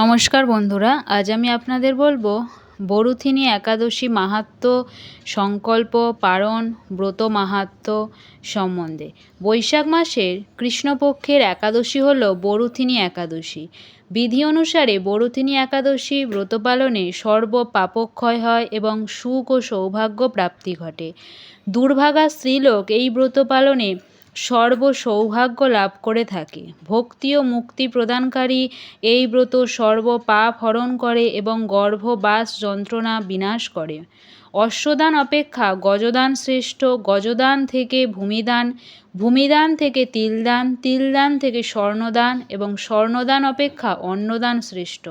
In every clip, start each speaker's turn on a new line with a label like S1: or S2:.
S1: নমস্কার বন্ধুরা আজ আমি আপনাদের বলবো বরুথিনী একাদশী মাহাত্ম সংকল্প পারণ ব্রত মাহাত্ম সম্বন্ধে বৈশাখ মাসের কৃষ্ণপক্ষের একাদশী হল বরুথিনী একাদশী বিধি অনুসারে বরুথিনী একাদশী ব্রত পালনে সর্ব পাপক্ষয় হয় এবং সুখ ও সৌভাগ্য প্রাপ্তি ঘটে দুর্ভাগা স্ত্রীলোক এই ব্রত পালনে সর্ব সৌভাগ্য লাভ করে থাকে ভক্তি ও মুক্তি প্রদানকারী এই ব্রত সর্ব পাপ হরণ করে এবং গর্ভবাস যন্ত্রণা বিনাশ করে অশ্বদান অপেক্ষা গজদান শ্রেষ্ঠ গজদান থেকে ভূমিদান ভূমিদান থেকে তিলদান তিলদান থেকে স্বর্ণদান এবং স্বর্ণদান অপেক্ষা অন্নদান শ্রেষ্ঠ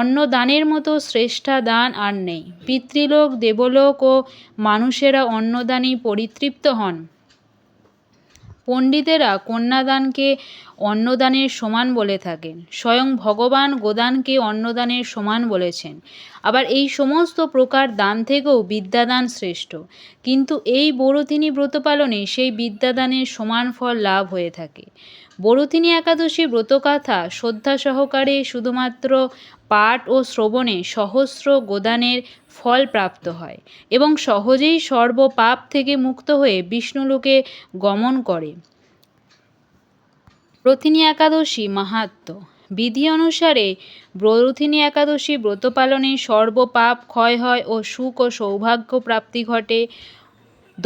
S1: অন্নদানের মতো শ্রেষ্ঠা দান আর নেই পিতৃলোক দেবলোক ও মানুষেরা অন্নদানই পরিতৃপ্ত হন পণ্ডিতেরা কন্যাদানকে অন্নদানের সমান বলে থাকেন স্বয়ং ভগবান গোদানকে অন্নদানের সমান বলেছেন আবার এই সমস্ত প্রকার দান থেকেও বিদ্যাদান শ্রেষ্ঠ কিন্তু এই বড়দিনী ব্রত পালনে সেই বিদ্যাদানের সমান ফল লাভ হয়ে থাকে বড়দিনী একাদশী ব্রতকাথা শ্রদ্ধা সহকারে শুধুমাত্র পাঠ ও শ্রবণে সহস্র গোদানের ফল প্রাপ্ত হয় এবং সহজেই সর্বপাপ থেকে মুক্ত হয়ে বিষ্ণুলোকে গমন করে ব্রতিনী একাদশী মাহাত্ম বিধি অনুসারে ব্রতিনী একাদশী ব্রত পালনে সর্বপাপ ক্ষয় হয় ও সুখ ও সৌভাগ্য প্রাপ্তি ঘটে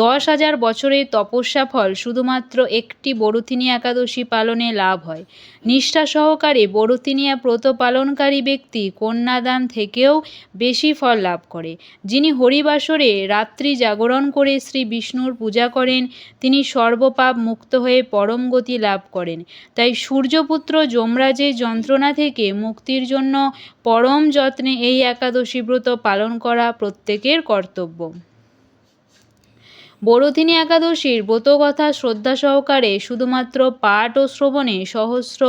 S1: দশ হাজার বছরের তপস্যা ফল শুধুমাত্র একটি বড়ুতিনী একাদশী পালনে লাভ হয় নিষ্ঠা সহকারে বড়ুতিনিয়া ব্রত পালনকারী ব্যক্তি কন্যাদান থেকেও বেশি ফল লাভ করে যিনি হরিবাসরে রাত্রি জাগরণ করে শ্রী বিষ্ণুর পূজা করেন তিনি সর্বপাপ মুক্ত হয়ে পরম গতি লাভ করেন তাই সূর্যপুত্র যমরাজের যন্ত্রণা থেকে মুক্তির জন্য পরম যত্নে এই একাদশী ব্রত পালন করা প্রত্যেকের কর্তব্য বড়দিনী একাদশীর ব্রতকথা শ্রদ্ধা সহকারে শুধুমাত্র পাঠ ও শ্রবণে সহস্র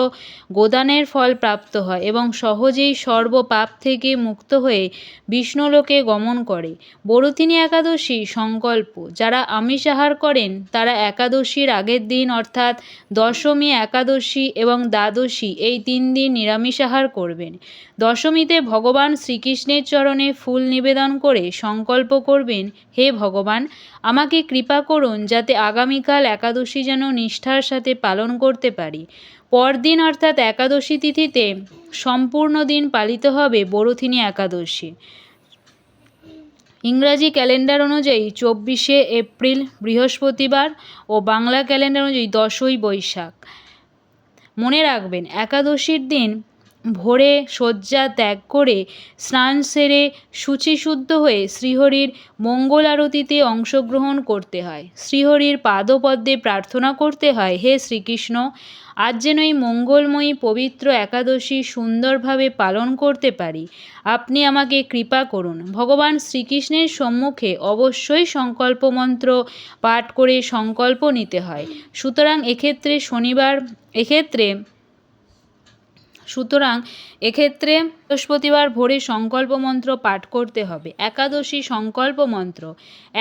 S1: গোদানের ফল প্রাপ্ত হয় এবং সহজেই সর্বপাপ থেকে মুক্ত হয়ে বিষ্ণুলোকে গমন করে বড়দিনী একাদশী সংকল্প যারা আমিষ আহার করেন তারা একাদশীর আগের দিন অর্থাৎ দশমী একাদশী এবং দ্বাদশী এই তিন দিন নিরামিষ আহার করবেন দশমীতে ভগবান শ্রীকৃষ্ণের চরণে ফুল নিবেদন করে সংকল্প করবেন হে ভগবান আমাকে কৃপা করুন যাতে আগামীকাল একাদশী যেন নিষ্ঠার সাথে পালন করতে পারি পরদিন অর্থাৎ একাদশী তিথিতে সম্পূর্ণ দিন পালিত হবে বড়থিনী একাদশী ইংরাজি ক্যালেন্ডার অনুযায়ী চব্বিশে এপ্রিল বৃহস্পতিবার ও বাংলা ক্যালেন্ডার অনুযায়ী দশই বৈশাখ মনে রাখবেন একাদশীর দিন ভোরে শয্যা ত্যাগ করে স্নান সেরে শুচিশুদ্ধ হয়ে শ্রীহরির মঙ্গল আরতিতে অংশগ্রহণ করতে হয় শ্রীহরির পাদপদ্মে প্রার্থনা করতে হয় হে শ্রীকৃষ্ণ আজ যেন এই মঙ্গলময়ী পবিত্র একাদশী সুন্দরভাবে পালন করতে পারি আপনি আমাকে কৃপা করুন ভগবান শ্রীকৃষ্ণের সম্মুখে অবশ্যই সংকল্প মন্ত্র পাঠ করে সংকল্প নিতে হয় সুতরাং এক্ষেত্রে শনিবার এক্ষেত্রে সুতরাং এক্ষেত্রে বৃহস্পতিবার ভোরে সংকল্প মন্ত্র পাঠ করতে হবে একাদশী সংকল্প মন্ত্র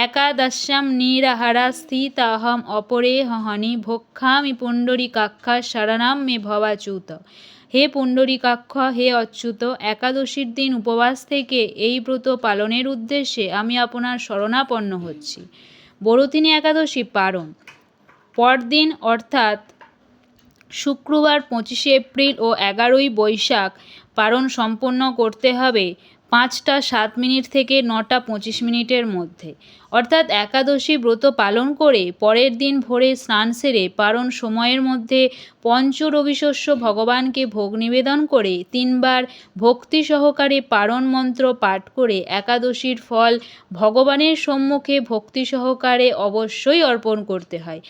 S1: একাদশ্যাম নিরাহারা স্থিতাহম অপরে হনি ভক্ষামি কাক্ষা সারানাম মে ভবাচ্যুত হে কাক্ষ হে অচ্যুত একাদশীর দিন উপবাস থেকে এই ব্রত পালনের উদ্দেশ্যে আমি আপনার শরণাপন্ন হচ্ছি বড়তিনী একাদশী পারণ পরদিন অর্থাৎ শুক্রবার পঁচিশে এপ্রিল ও এগারোই বৈশাখ পালন সম্পন্ন করতে হবে পাঁচটা সাত মিনিট থেকে নটা পঁচিশ মিনিটের মধ্যে অর্থাৎ একাদশী ব্রত পালন করে পরের দিন ভোরে স্নান সেরে পারণ সময়ের মধ্যে পঞ্চ রবিশস্য ভগবানকে ভোগ নিবেদন করে তিনবার ভক্তি সহকারে পারণ মন্ত্র পাঠ করে একাদশীর ফল ভগবানের সম্মুখে ভক্তি সহকারে অবশ্যই অর্পণ করতে হয়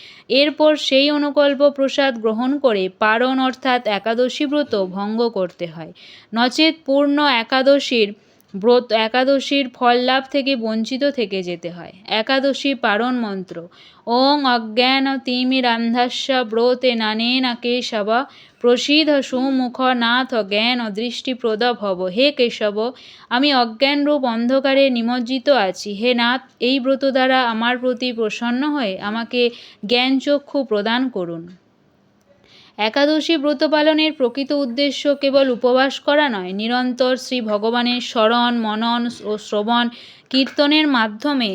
S1: এরপর সেই অনুকল্প প্রসাদ গ্রহণ করে পারণ অর্থাৎ একাদশী ব্রত ভঙ্গ করতে হয় নচেত পূর্ণ একাদশীর ব্রত একাদশীর ফল লাভ থেকে বঞ্চিত থেকে যেতে হয় একাদশী পারণ মন্ত্র ওং অজ্ঞান তিমি রান্ধাস্য ব্রতে না কেশব প্রসিদ্ধ সুমুখ নাথ জ্ঞান দৃষ্টিপ্রদ ভব হে কেশব আমি অজ্ঞানরূপ অন্ধকারে নিমজ্জিত আছি হে নাথ এই ব্রত দ্বারা আমার প্রতি প্রসন্ন হয়ে আমাকে জ্ঞানচক্ষু প্রদান করুন একাদশী ব্রত পালনের প্রকৃত উদ্দেশ্য কেবল উপবাস করা নয় নিরন্তর শ্রী ভগবানের স্মরণ মনন ও শ্রবণ কীর্তনের মাধ্যমে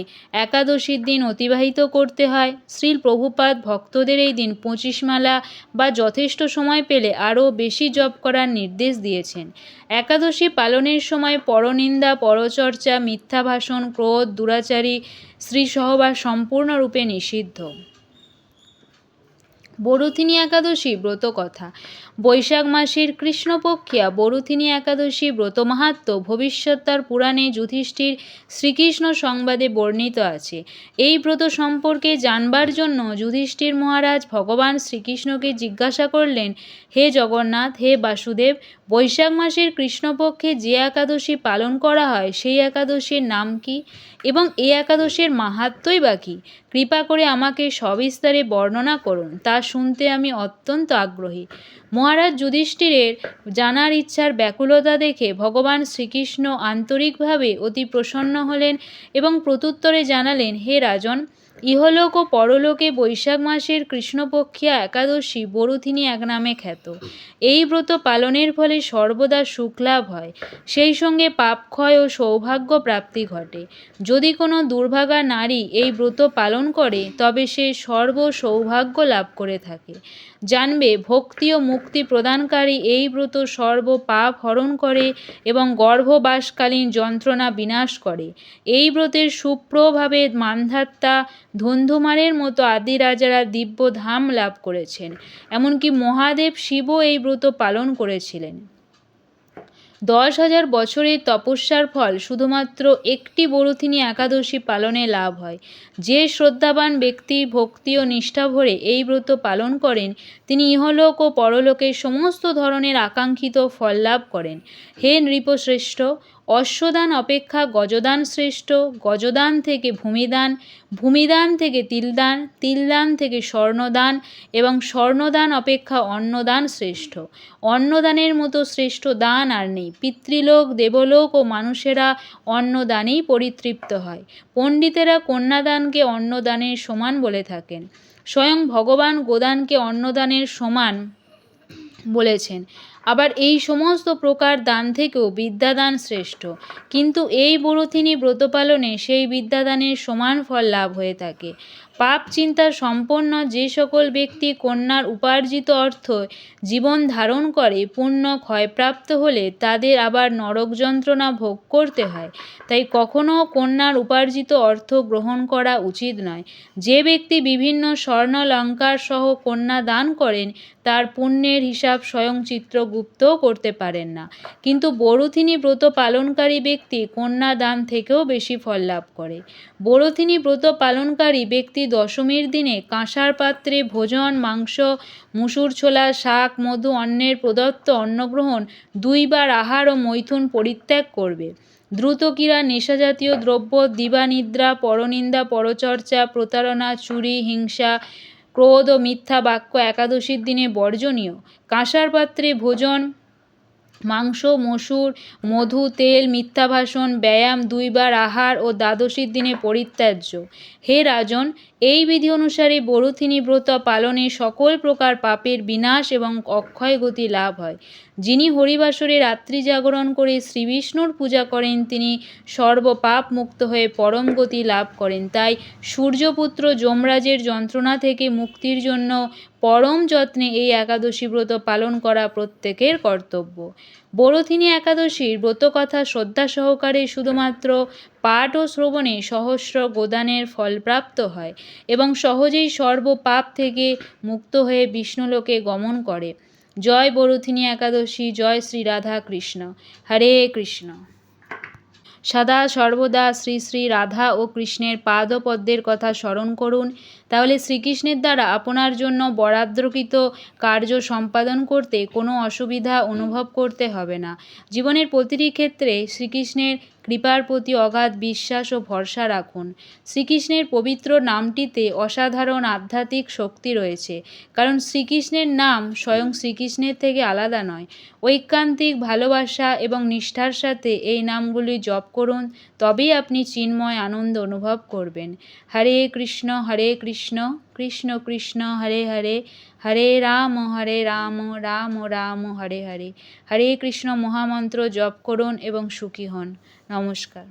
S1: একাদশীর দিন অতিবাহিত করতে হয় শ্রী প্রভুপাদ ভক্তদের এই দিন পঁচিশ মালা বা যথেষ্ট সময় পেলে আরও বেশি জপ করার নির্দেশ দিয়েছেন একাদশী পালনের সময় পরনিন্দা পরচর্চা মিথ্যা ভাষণ ক্রোধ দুরাচারী শ্রীসহবাস সম্পূর্ণরূপে নিষিদ্ধ বরুথিনী একাদশী ব্রত কথা বৈশাখ মাসের কৃষ্ণপক্ষিয়া বরুথিনী একাদশী ব্রত মাহাত্ম ভবিষ্যত্তার পুরাণে যুধিষ্ঠির শ্রীকৃষ্ণ সংবাদে বর্ণিত আছে এই ব্রত সম্পর্কে জানবার জন্য যুধিষ্ঠির মহারাজ ভগবান শ্রীকৃষ্ণকে জিজ্ঞাসা করলেন হে জগন্নাথ হে বাসুদেব বৈশাখ মাসের কৃষ্ণপক্ষে যে একাদশী পালন করা হয় সেই একাদশীর নাম কি এবং এই একাদশীর মাহাত্মই বা কী কৃপা করে আমাকে সবিস্তারে বর্ণনা করুন তা শুনতে আমি অত্যন্ত আগ্রহী মহারাজ যুধিষ্ঠিরের জানার ইচ্ছার ব্যাকুলতা দেখে ভগবান শ্রীকৃষ্ণ আন্তরিকভাবে অতি প্রসন্ন হলেন এবং প্রত্যুত্তরে জানালেন হে রাজন ইহলোক ও পরলোকে বৈশাখ মাসের কৃষ্ণপক্ষিয়া একাদশী বরুথিনি এক নামে খ্যাত এই ব্রত পালনের ফলে সর্বদা সুখলাভ হয় সেই সঙ্গে পাপক্ষয় ও সৌভাগ্য প্রাপ্তি ঘটে যদি কোনো দুর্ভাগা নারী এই ব্রত পালন করে তবে সে সর্ব সৌভাগ্য লাভ করে থাকে জানবে ভক্তি ও মুক্তি প্রদানকারী এই ব্রত সর্ব পাপ হরণ করে এবং গর্ভবাসকালীন যন্ত্রণা বিনাশ করে এই ব্রতের সুপ্রভাবে মান্ধাত্মা ধন্ধমারের মতো আদি রাজারা দিব্য ধাম লাভ করেছেন এমনকি মহাদেব শিবও এই ব্রত পালন করেছিলেন দশ হাজার বছরের তপস্যার ফল শুধুমাত্র একটি বরুথিনী একাদশী পালনে লাভ হয় যে শ্রদ্ধাবান ব্যক্তি ভক্তি ও নিষ্ঠা ভরে এই ব্রত পালন করেন তিনি ইহলোক ও পরলোকে সমস্ত ধরনের আকাঙ্ক্ষিত ফল লাভ করেন হে নৃপশ্রেষ্ঠ অশ্বদান অপেক্ষা গজদান শ্রেষ্ঠ গজদান থেকে ভূমিদান ভূমিদান থেকে তিলদান তিলদান থেকে স্বর্ণদান এবং স্বর্ণদান অপেক্ষা অন্নদান শ্রেষ্ঠ অন্নদানের মতো শ্রেষ্ঠ দান আর নেই পিতৃলোক দেবলোক ও মানুষেরা অন্নদানেই পরিতৃপ্ত হয় পণ্ডিতেরা কন্যাদানকে অন্নদানের সমান বলে থাকেন স্বয়ং ভগবান গোদানকে অন্নদানের সমান বলেছেন আবার এই সমস্ত প্রকার দান থেকেও বিদ্যাদান শ্রেষ্ঠ কিন্তু এই ব্রত পালনে সেই বিদ্যাদানের সমান ফল লাভ হয়ে থাকে পাপ চিন্তা সম্পন্ন যে সকল ব্যক্তি কন্যার উপার্জিত অর্থ জীবন ধারণ করে পুণ্য ক্ষয়প্রাপ্ত হলে তাদের আবার নরক যন্ত্রণা ভোগ করতে হয় তাই কখনও কন্যার উপার্জিত অর্থ গ্রহণ করা উচিত নয় যে ব্যক্তি বিভিন্ন স্বর্ণলঙ্কার সহ কন্যা দান করেন তার পুণ্যের হিসাব স্বয়ং চিত্রগুপ্ত করতে পারেন না কিন্তু বড়থিনী ব্রত পালনকারী ব্যক্তি কন্যা দান থেকেও বেশি ফল লাভ করে বড়থিনী ব্রত পালনকারী ব্যক্তি দশমীর দিনে কাঁসার পাত্রে ভোজন মাংস মুসুর ছোলা শাক মধু অন্নের প্রদত্ত অন্নগ্রহণ দুইবার আহার ও মৈথুন পরিত্যাগ করবে দ্রুতকিরা নেশাজাতীয় দ্রব্য দিবানিদ্রা পরনিন্দা পরচর্চা প্রতারণা চুরি হিংসা ক্রোধ ও মিথ্যা বাক্য একাদশীর দিনে বর্জনীয় কাঁসার পাত্রে ভোজন মাংস মসুর মধু তেল মিথ্যা ভাষণ ব্যায়াম দুইবার আহার ও দ্বাদশীর দিনে পরিত্যাজ্য হে রাজন এই বিধি অনুসারে বরুথিনী ব্রত পালনে সকল প্রকার পাপের বিনাশ এবং অক্ষয় গতি লাভ হয় যিনি হরিবাসরে রাত্রি জাগরণ করে শ্রীবিষ্ণুর পূজা করেন তিনি সর্বপাপ মুক্ত হয়ে পরম গতি লাভ করেন তাই সূর্যপুত্র যমরাজের যন্ত্রণা থেকে মুক্তির জন্য পরম যত্নে এই একাদশী ব্রত পালন করা প্রত্যেকের কর্তব্য বড়থিনী একাদশীর ব্রতকথা শ্রদ্ধা সহকারে শুধুমাত্র পাঠ ও শ্রবণে সহস্র গোদানের ফলপ্রাপ্ত হয় এবং সহজেই সর্বপাপ থেকে মুক্ত হয়ে বিষ্ণুলোকে গমন করে জয় বরুথিনী একাদশী জয় শ্রী রাধা কৃষ্ণ হরে কৃষ্ণ সদা সর্বদা শ্রী শ্রী রাধা ও কৃষ্ণের পাদপদ্মের কথা স্মরণ করুন তাহলে শ্রীকৃষ্ণের দ্বারা আপনার জন্য বরাদ্রকৃত কার্য সম্পাদন করতে কোনো অসুবিধা অনুভব করতে হবে না জীবনের প্রতিটি ক্ষেত্রে শ্রীকৃষ্ণের কৃপার প্রতি অগাধ বিশ্বাস ও ভরসা রাখুন শ্রীকৃষ্ণের পবিত্র নামটিতে অসাধারণ আধ্যাত্মিক শক্তি রয়েছে কারণ শ্রীকৃষ্ণের নাম স্বয়ং শ্রীকৃষ্ণের থেকে আলাদা নয় ঐকান্তিক ভালোবাসা এবং নিষ্ঠার সাথে এই নামগুলি জপ করুন তবেই আপনি চিন্ময় আনন্দ অনুভব করবেন হরে কৃষ্ণ হরে কৃষ্ণ কৃষ্ণ কৃষ্ণ হরে হরে হরে রাম হরে রাম রাম রাম হরে হরে হরে কৃষ্ণ মহামন্ত্র জপ করুন এবং সুখী হন নমস্কার